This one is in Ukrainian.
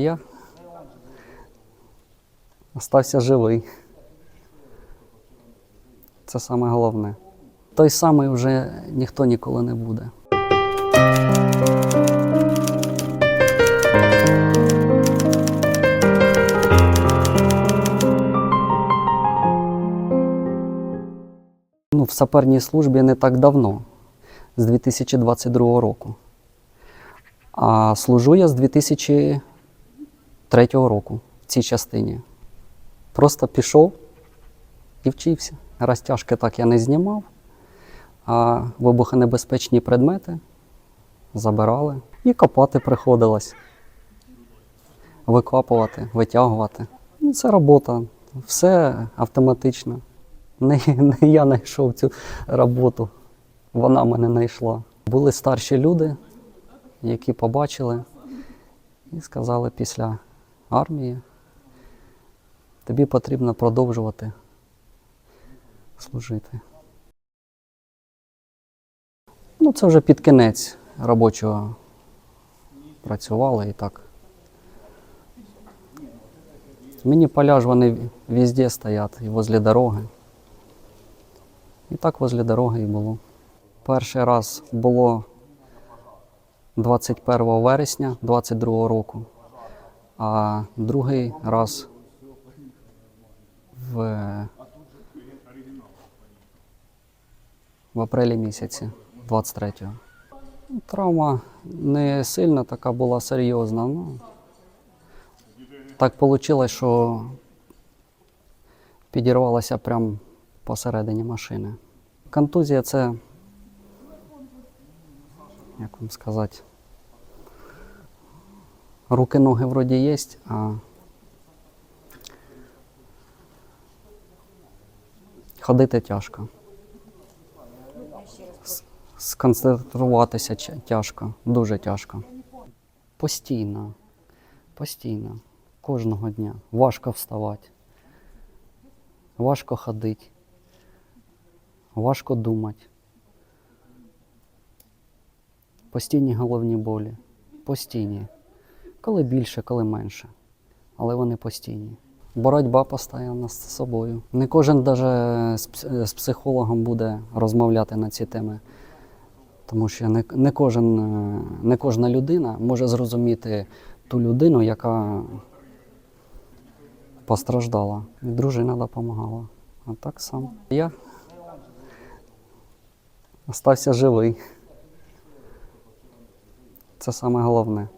Я остався живий. Це саме головне. Той самий вже ніхто ніколи не буде. Ну, в саперній службі не так давно, з 2022 року. А служу я з 2003 року в цій частині. Просто пішов і вчився. Розтяжки так я не знімав, а вибухонебезпечні предмети забирали і копати приходилось. Викопувати, витягувати. Ну, це робота. Все автоматично. Не, не я знайшов цю роботу, вона мене знайшла. Були старші люди, які побачили і сказали після армії, тобі потрібно продовжувати служити. Ну, це вже під кінець робочого працювали і так. Мені поля ж вони везде стоять, і возле дороги. І так возле дороги і було. Перший раз було 21 вересня 22 року, а другий раз в, в апрелі місяці 23-го. Ну, Травма не сильно така була серйозна. Ну, так вийшло, що підірвалася прямо посередині машини. Контузія це, як вам сказати, руки, ноги вроді є, а ходити тяжко. Сконцентруватися тяжко, дуже тяжко. Постійно, постійно, кожного дня. Важко вставати, важко ходити, важко думати. Постійні головні болі. Постійні. Коли більше, коли менше. Але вони постійні. Боротьба постійна з собою. Не кожен навіть з, психологом буде розмовляти на ці теми. Тому що не, не, кожен, е, не кожна людина може зрозуміти ту людину, яка постраждала. Дружина допомагала. А так сам. Я остався живий. Це саме головне.